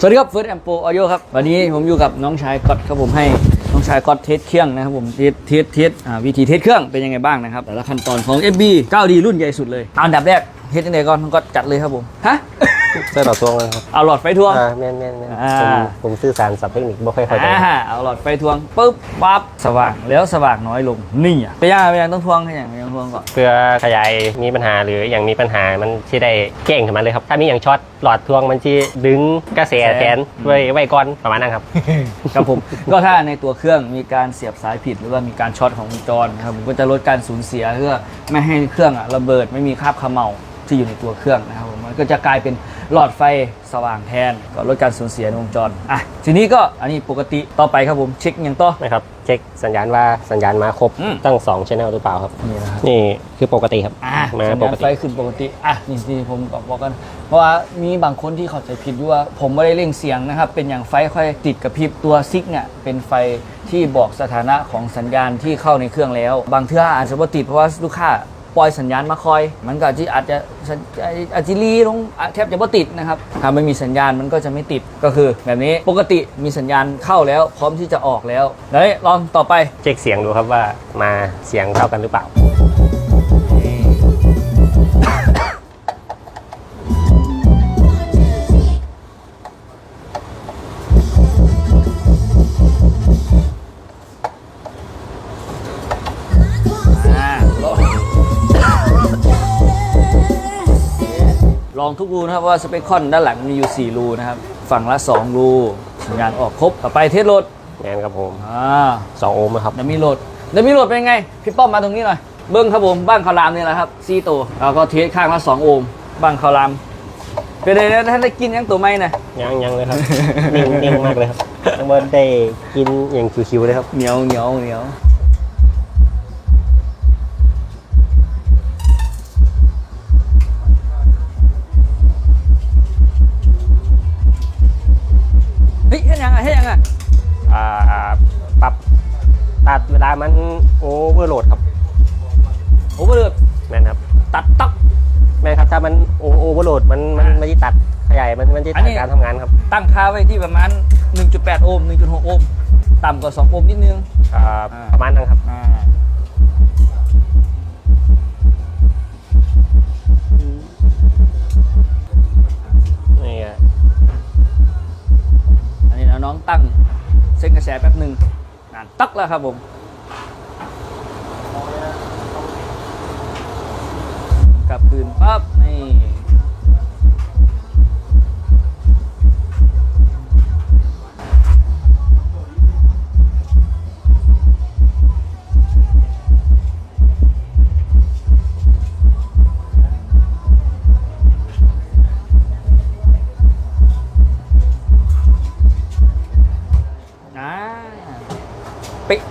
สวัสดีครับเฟิร์สแอมโปออโยครับ วันนี้ผมอยู่กับน้องชายก๊อตครับผมให้น้องชายก๊อตเทสเครื่องนะครับผมเทสเทสเทสอ่าวิธีเทสเครื่องเป็นยังไงบ้างนะครับแต่ละขั้นตอนของ FB 9D รุ่นใหญ่สุดเลยเอาอันดับแรกเทสยังไงก่อนน้องก๊อตจัดเลยครับผมฮะใช่หลอดทวงเลยครับเอาหลอดไฟทวง อ่าแม่นแม่นแม่นอ่า ผมผมสื่อสารสับเทคนิคบ่ค่อยเข้าใจอ่าเอาหลอดไฟทวงปุ๊บปั๊บสว่างแล้วสว่างน้อยลงนี่อะไปย่างไปย่างต้องทวงให้อย่างไป ย่างทวงก่อนเพื่อขยายมีปัญหาหรืออย่างมีปัญหามันที่ได้เก่งขึ้นมาเลยครับ ถ้ามีอย่างช็อตหลอดทวงมันที่ดึงกระแสแทนไว้ไว้ก่อนประมาณนั้นครับ ครับผม ก็ถ้าในตัวเครื่องมีการเสียบสายผิดหรือว่ามีการช็อตของวงจรนะครับผมก็จะลดการสูญเสียเพื่อไม่ให้เครื่องอะระเบิดไม่มีคราบเขมเหลาที่อยู่ในตัวเครื่องนะครับผมมันก็จะกลายเป็น หลอดไฟสว่างแทน ก็ลดการสูญเสียในวงจรอะทีนี้ก็อันนี้ปกติต่อไปครับผมเช็คอย่างต่อ นะครับเช็คสัญญาณว่าสัญญาณมาครบอืม ตั้ง2 channel หรือเปล่าครับ นี่นะครับ นี่คือปกติครับอะมาสัญปญาณกไฟติ ขึ้นปกติ อะ นี่นี่ผมก็บอกกัน เพราะว่ามีบางคนที่เข้าใจผิดอยู่ว่า ผมไม่ได้เร่งเสียงนะครับ เป็นอย่างไฟค่อยติดกับพริบตัวซิกเนี่ยเป็นไฟที่บอกสถานะของสัญญาณที่เข้าในเครื่องแล้ว บางเทื่ออาจจะบ่ติดเพราะว่าลูกค้า ปล่อยสัญญาณมาคอย มันก็อาจจะอาจจะอาจจะจิลงแทบจะไม่ติดนะครับถ้าไม่มีสัญญาณมันก็จะไม่ติดก็คือ แบบนี้ปกติมีสัญญาณเข้าแล้ว พร้อมที่จะออกแล้วเฮ้ยลองต่อไปเช็คเสียงดูครับว่ามาเสียงเท่ากันหรือเปล่า องทุกรูนะครับว่าสเปคคอนด้านหลังมีอยู่ 4 รูนะครับ ฝั่งละ 2 รูสัญญาณออกครบต่อไปเทสโหลดแม่นครับผมอ่า2โอห์มนะครับเดี๋ยวมีโหลดเดี๋ยวมีโหลดเป็นไง พี่ป้อมมาตรงนี้หน่อย เบิ้งครับผมบ้านคารามนี่แหละครับซีตัวแล้วก็เทสข้างละ 2 โอห์มบ้านคารามเป็นไงนะท่านได้กินยังตัวไหมนะยังยังเลยครับนิ่งนิ่งมากเลยครับเมื่อได้กินอย่างคิวๆเลยครับ เหนียวเหนียวเหนียว ตัดเวลามันโอเวอร์โหลดครับโอ้โหเลยแม่นครับ ตัดตักแม่นครับถ้ามันโอโอเวอร์โหลดมันมันมันจะตัดขยายมันมันจะอัตันดนี้ การทำงานครับตั้งค่าไว้ที่ประมาณ 1.8 โอห์ม 1.6 โอห์ม ต่ำกว่า 2 โอห์มนิดนึง อ่าอ่า ประมาณนั้นครับ อ่า嗯นี่อะอันนี้นะน้องตั้งเซ็นกระแสแป๊บหนึ่งนานตักแล้วครับผมกลับคืนปั๊บนี่ ปิ๊ก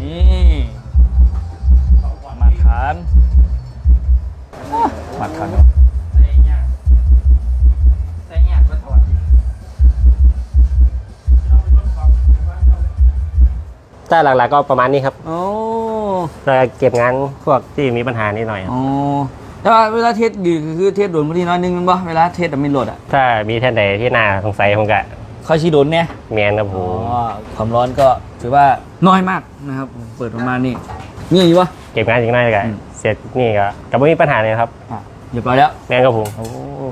นี่มาทานอะมาทานแต่หลักๆก็ประมาณนี้ครับโอ้ แล้วเก็บงานพวกที่มีปัญหานิดหน่อยครับโอ้แต่ว่าเวลาเทสดีก็คือเทสโดนพอดีน้อยนึงแมันบ่เวลาเทสแต่ไม่โหลดอะถ้ามีท่านใดที่น่าสงสัยผมก็ค่อยชี้โดนเนี่ยเมียนครับผอ๋อมความร้อนก็ถือว่าน้อยมากนะครับ เปิดประมาณนี้มีอะไรอยู่วะเก็บงานจริงหน่อยก็อืม เสร็จนี่ก็ก็ไม่มีปัญหาเลยครับอะเรียบร้อยแล้วแม่นครับผม โอ้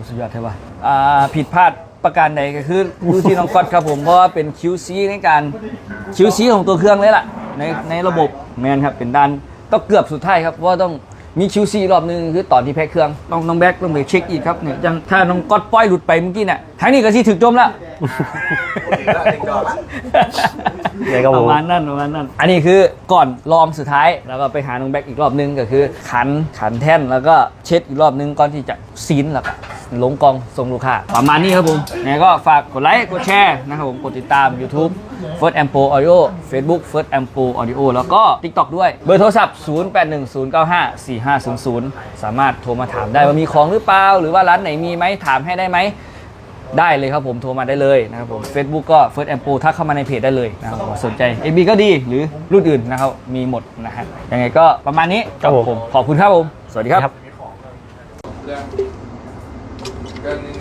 สุดยอดใช่ปะอ่าผิดพลาดประการใดก็คือดูที่น้องก๊อตครับผม เพราะว่าเป็น QC ในการ QC ของตัวเครื่องเลยล่ะ ในในระบบ แมนครับเป็นด้านต้องเกือบสุดท้ายครับเพราะว่าต้องมี QC รอบหนึงคือตอนที่แพ็คเครื่องต้องน้องแบ็คต้องไปเช็คอีกครับเนี่ยยังถ้าน้องก๊อตปล่อยหลุดไปเมื่อกี้เนี่ยทางนี้ก็ที่ถึกจมแล้วเลยครับปผมระมาณนั้นประมาณนั้น อันนี้คือก่อนลองสุดท้ายแล้วก็ไปหาน้องแบ็กอีกรอบนึงก็คือขันขันแท่นแล้วก็เช็ดอีกรอบนึงก่อนที่จะซีนแล้วก็ ลงกองส่งลูกค้าประมาณนี้ครับผมยังไงก็ฝากกดไลค์ กดแชร์นะครับผมกดติดตาม YouTube First Ampo Audio Facebook First Ampo Audio แล้วก็ TikTok ด้วยเบอร์โทรศัพท์ 0810954500 สามารถโทรมาถามได้ว่ามีของหรือเปล่า หรือว่าร้านไหนมีไหมถามให้ได้ไหมได้เลยครับผมโทรมาได้เลยนะครับผม Facebook ก็ First a m p o ทักเข้ามาในเพจได้เลยนะครับผมสนใจ AB ก็ดีหรือรุ่นอื่นนะครับมีหมดนะฮะยังไงก็ประมาณนี้ครับผมขอบคุณครับผม สวัสดีครับ